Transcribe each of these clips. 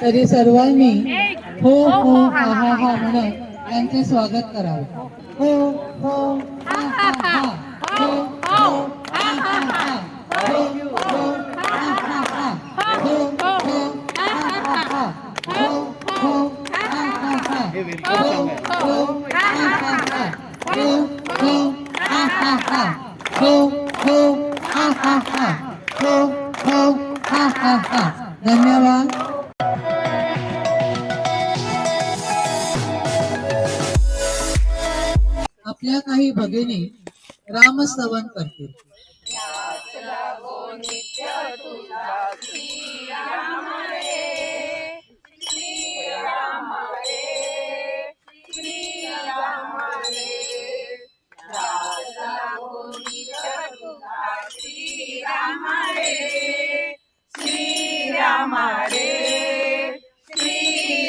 तरी सर्वांनी हो हो हा हा हा म्हणत त्यांचे स्वागत करावे हो हो हा हा हा हो हो हा हा हा हो हो हा हा हा हो हो हा हा हा हो हो हा हा हा हो हो हा हा हा हो हो हा हा हा हो हो हा हा हा हो हो हा हा हा धन्यवाद आपल्या काही भगिनी रामस्तवन करतील.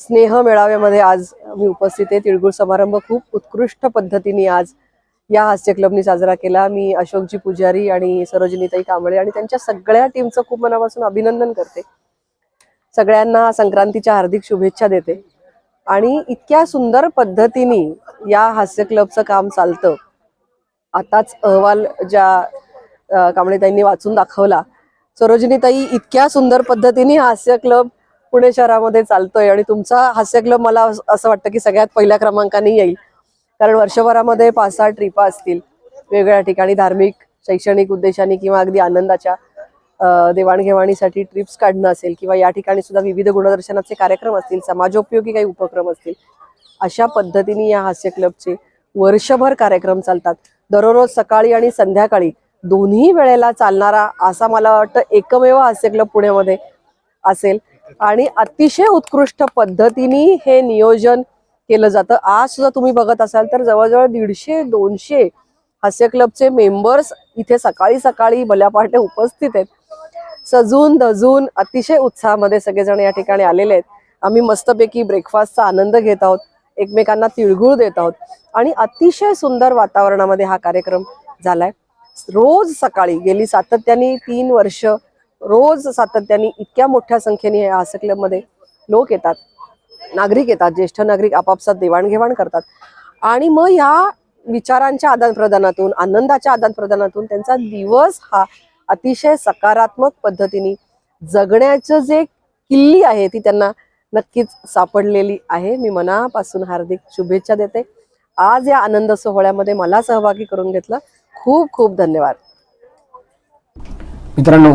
स्नेह मेळाव्यामध्ये आज मी उपस्थित आहे. तिळगुळ समारंभ खूप उत्कृष्ट पद्धतीने आज या हास्य क्लबनी साजरा केला. मी अशोकजी पुजारी आणि सरोजिनीताई कांबळे आणि त्यांच्या सगळ्या टीमचं खूप मनापासून अभिनंदन करते. सगळ्यांना संक्रांतीच्या हार्दिक शुभेच्छा देते. आणि इतक्या सुंदर पद्धतीने या हास्य क्लबचं काम चालतं. आताच अहवाल ज्या कांबळेताईंनी वाचून दाखवला. सरोजिनीताई इतक्या सुंदर पद्धतीने हास्य क्लब पुणे शहरामध्ये चालतोय आणि तुमचा हास्य क्लब मला असं वाटतं की सगळ्यात पहिल्या क्रमांकाने येईल. कारण वर्षभरामध्ये पाच सहा ट्रिपा असतील. वेगवेगळ्या ठिकाणी धार्मिक शैक्षणिक उद्देशाने किंवा अगदी आनंदाच्या देवाणघेवाणीसाठी ट्रिप्स काढणं असेल किंवा या ठिकाणी सुद्धा विविध गुणदर्शनाचे कार्यक्रम असतील समाजोपयोगी काही उपक्रम असतील अशा पद्धतीने या हास्य क्लबचे वर्षभर कार्यक्रम चालतात. दररोज सकाळी आणि संध्याकाळी दोन्ही वेळेला चालणारा असा मला वाटतं एकमेव हास्य क्लब पुण्यामध्ये असेल. आणि अतिशय उत्कृष्ट पद्धतीने हे नियोजन केलं जातं. आज सुद्धा तुम्ही बघत असाल तर जवळजवळ दीडशे दोनशे हास्य क्लबचे मेंबर्स इथे सकाळी सकाळी भल्या पहाटे उपस्थित आहेत. सजून धजून अतिशय उत्साहामध्ये सगळेजण या ठिकाणी आलेले आहेत. आम्ही मस्तपैकी ब्रेकफास्टचा आनंद घेत आहोत. एकमेकांना तिळगुळ देत आहोत. आणि अतिशय सुंदर वातावरणामध्ये हा कार्यक्रम झालाय. रोज सकाळी गेली सातत्याने तीन वर्ष रोज सातत्याने इतक्या मोठ्या संख्येने या हास्य क्लबमध्ये लोक येतात. नागरिक येतात ज्येष्ठ नागरिक आपापसात देवाणघेवाण करतात. आणि मग ह्या विचारांच्या आदानप्रदानातून आनंदाच्या आदानप्रदानातून त्यांचा दिवस हा अतिशय सकारात्मक पद्धतीने जगण्याचं जे किल्ली आहे ती त्यांना नक्कीच सापडलेली आहे. मी मनापासून हार्दिक शुभेच्छा देते. आज या आनंद सोहळ्यामध्ये मला सहभागी करून घेतलं. खूप खूप धन्यवाद. मित्रांनो